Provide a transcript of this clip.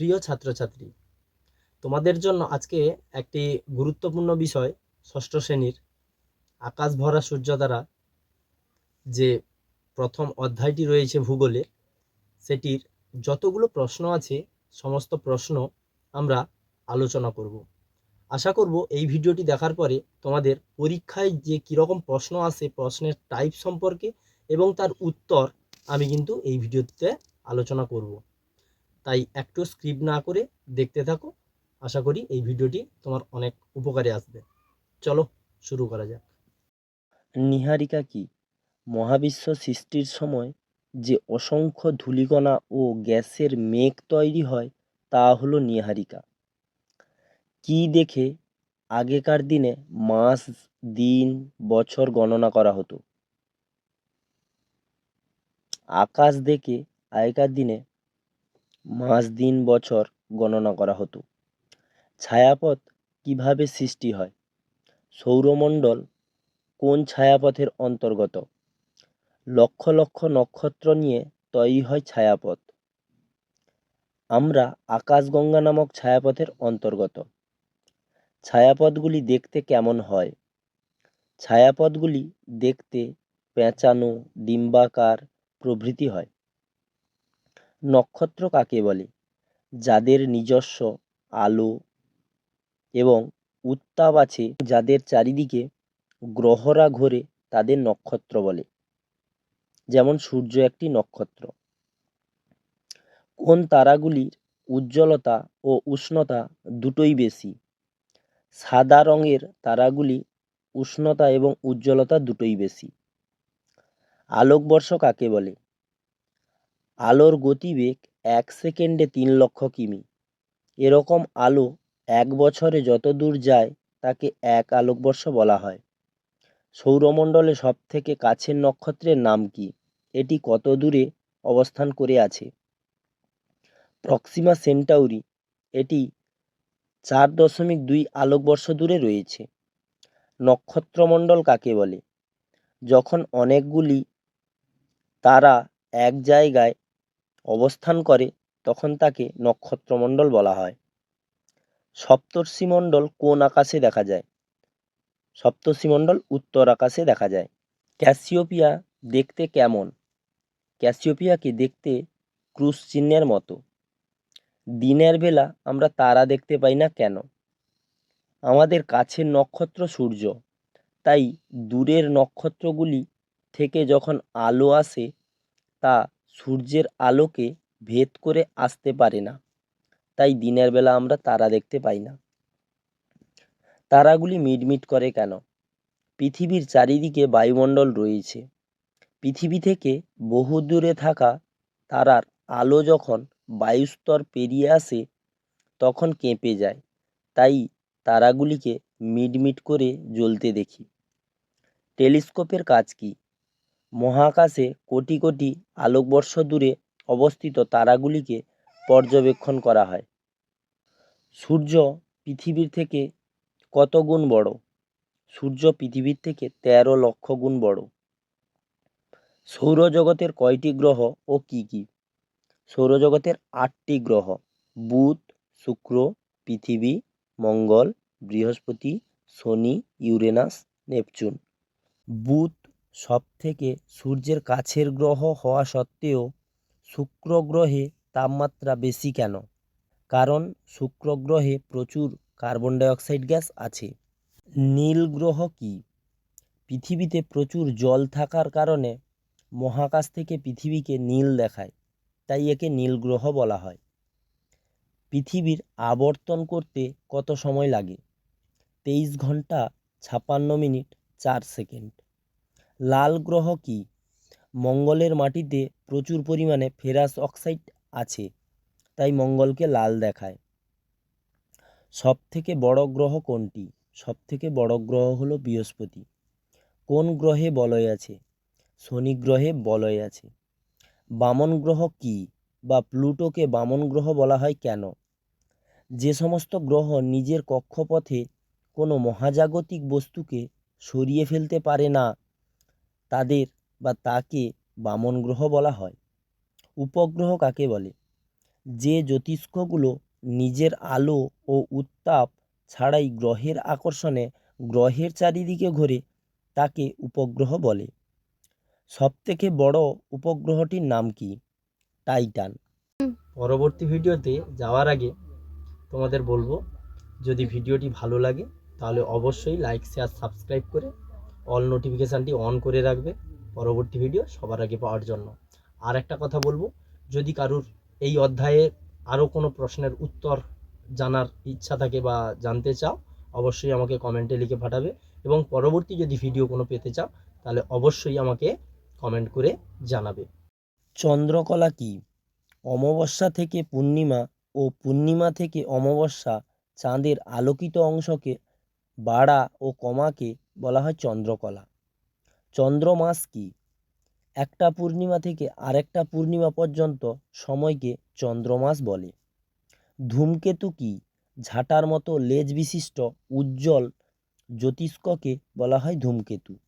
প্রিয় ছাত্রছাত্রী, তোমাদের জন্য আজকে একটি গুরুত্বপূর্ণ বিষয় ষষ্ঠ শ্রেণির আকাশ ভরা সূর্য দ্বারা যে প্রথম অধ্যায়টি রয়েছে ভূগোলে, সেটির যতগুলো প্রশ্ন আছে, সমস্ত প্রশ্ন আমরা আলোচনা করব। আশা করব এই ভিডিওটি দেখার পরে তোমাদের পরীক্ষায় যে কীরকম প্রশ্ন আসে প্রশ্নের টাইপ সম্পর্কে এবং তার উত্তর আমি কিন্তু এই ভিডিওতে আলোচনা করব। তাই একটু স্ক্রিপ্ট না করে দেখতে থাকো। আশা করি এই ভিডিওটি তোমার অনেক উপকারে আসবে। চলো শুরু করা যাক। নীহারিকা কি? মহাবিশ্ব সৃষ্টির সময় যে অসংখ্য ধূলিকণা ও গ্যাসের মেঘ তৈরি হয়, তা হলো নীহারিকা। কি দেখে আগেকার দিনে মাস, দিন, বছর গণনা করা হতো? আকাশ দেখে আগেকার দিনে মাস, দিন, বছর গণনা করা হতো। ছায়াপথ কীভাবে সৃষ্টি হয়? সৌরমণ্ডল কোন ছায়াপথের অন্তর্গত? লক্ষ লক্ষ নক্ষত্র নিয়ে তৈরি হয় ছায়াপথ। আমরা আকাশগঙ্গা নামক ছায়াপথের অন্তর্গত। ছায়াপথগুলি দেখতে কেমন হয়? ছায়াপথগুলি দেখতে পেঁচানো, ডিম্বাকার প্রভৃতি হয়। নক্ষত্র কাকে বলে? যাদের নিজস্ব আলো এবং উত্তাপ আছে, যাদের চারিদিকে গ্রহরা ঘোরে তাদের নক্ষত্র বলে। যেমন সূর্য একটি নক্ষত্র। কোন তারাগুলির উজ্জ্বলতা ও উষ্ণতা দুটোই বেশি? সাদা রঙের তারাগুলি উষ্ণতা এবং উজ্জ্বলতা দুটোই বেশি। আলোকবর্ষ কাকে বলে? আলোর গতিবেগ এক সেকেন্ডে তিন লক্ষ কিমি। এরকম আলো এক বছরে যত দূর যায়, তাকে এক আলোকবর্ষ বলা হয়। সৌরমণ্ডলে সবথেকে কাছের নক্ষত্রের নাম কি? এটি কত দূরে অবস্থান করে আছে? প্রক্সিমা সেন্টাউরি, এটি চার দশমিক দুই আলোকবর্ষ দূরে রয়েছে। নক্ষত্রমণ্ডল কাকে বলে? যখন অনেকগুলি তারা এক জায়গায় অবস্থান করে, তখন তাকে নক্ষত্রমণ্ডল বলা হয়। সপ্তর্ষিমণ্ডল কোন আকাশে দেখা যায়? সপ্তর্ষিমণ্ডল উত্তর আকাশে দেখা যায়। ক্যাসিওপিয়া দেখতে কেমন? ক্যাসিওপিয়াকে দেখতে ক্রুশ চিহ্নের মতো। দিনের বেলা আমরা তারা দেখতে পাই না কেন? আমাদের কাছের নক্ষত্র সূর্য। তাই দূরের নক্ষত্রগুলি থেকে যখন আলো আসে, তা সূর্যের আলোকে ভেদ করে আসতে পারে না। তাই দিনের বেলা আমরা তারা দেখতে পাই না। তারাগুলি মিটমিট করে কেন? পৃথিবীর চারিদিকে বায়ুমণ্ডল রয়েছে। পৃথিবী থেকে বহু দূরে থাকা তারার আলো যখন বায়ুস্তর পেরিয়ে আসে, তখন কেঁপে যায়। তাই তারাগুলিকে মিটমিট করে জ্বলতে দেখি। টেলিস্কোপের কাজ কি? মহাকাশে কোটি কোটি আলোকবর্ষ দূরে অবস্থিত তারাগুলিকে পর্যবেক্ষণ করা হয়। সূর্য পৃথিবীর থেকে কত গুণ বড়? সূর্য পৃথিবীর থেকে তেরো লক্ষ গুণ বড়। সৌরজগতের কয়টি গ্রহ ও কি কি? সৌরজগতের আটটি গ্রহ, বুধ, শুক্র, পৃথিবী, মঙ্গল, বৃহস্পতি, শনি, ইউরেনাস, নেপচুন। বুধ সব থেকে সূর্যের কাছের গ্রহ হওয়া সত্ত্বেও শুক্র গ্রহে তাপমাত্রা বেশি কেন? কারণ শুক্র গ্রহে প্রচুর কার্বন ডাইঅক্সাইড গ্যাস আছে। নীল গ্রহ কি? পৃথিবীতে প্রচুর জল থাকার কারণে মহাকাশ থেকে পৃথিবীকে নীল দেখায়, তাই একে নীল গ্রহ বলা হয়। পৃথিবীর আবর্তন করতে কত সময় লাগে? তেইশ ঘণ্টা ছাপান্ন মিনিট চার সেকেন্ড। লাল গ্রহ কি? মঙ্গলের মাটিতে প্রচুর পরিমাণে ফেরাস অক্সাইড আছে, তাই মঙ্গলকে লাল দেখায়। সব থেকে বড় গ্রহ কোনটি? সব থেকে বড় গ্রহ হলো বৃহস্পতি। কোন গ্রহে বলয় আছে? শনি গ্রহে বলয় আছে। বামন গ্রহ কি বা প্লুটোকে বামন গ্রহ বলা হয় কেন? যে সমস্ত গ্রহ নিজের কক্ষপথে কোনো মহাজাগতিক বস্তুকে সরিয়ে ফেলতে পারে না তাদের বা তাকে বামন গ্রহ বলা হয়। উপগ্রহ কাকে বলে? যে জ্যোতিষ্কগুলো নিজের আলো ও উত্তাপ ছাড়াই গ্রহের আকর্ষণে গ্রহের চারিদিকে ঘোরে, তাকে উপগ্রহ বলে। সবথেকে বড় উপগ্রহটির নাম কি? টাইটান। পরবর্তী ভিডিওতে যাওয়ার আগে তোমাদের বলব, যদি ভিডিওটি ভালো লাগে, তাহলে অবশ্যই লাইক, শেয়ার, সাবস্ক্রাইব করে অল নোটিফিকেশানটি অন করে রাখবে পরবর্তী ভিডিও সবার আগে পাওয়ার জন্য। আর একটা কথা বলব, যদি কারুর এই অধ্যায়ে আরও কোনো প্রশ্নের উত্তর জানার ইচ্ছা থাকে বা জানতে চাও, অবশ্যই আমাকে কমেন্টে লিখে পাঠাবে এবং পরবর্তী যদি ভিডিও কোনো পেতে চাও, তাহলে অবশ্যই আমাকে কমেন্ট করে জানাবে। চন্দ্রকলা কি? অমাবস্যা থেকে পূর্ণিমা ও পূর্ণিমা থেকে অমাবস্যা চাঁদের আলোকিত অংশকে, বাড়া ও কমাকে বলা হয় চন্দ্রকলা। চন্দ্রমাস কি? একটা পূর্ণিমা থেকে আরেকটা পূর্ণিমা পর্যন্ত সময়কে চন্দ্রমাস বলে। ধূমকেতু কি? ঝাঁটার মতো লেজ বিশিষ্ট, উজ্জ্বল জ্যোতিষ্ককে বলা হয় ধূমকেতু।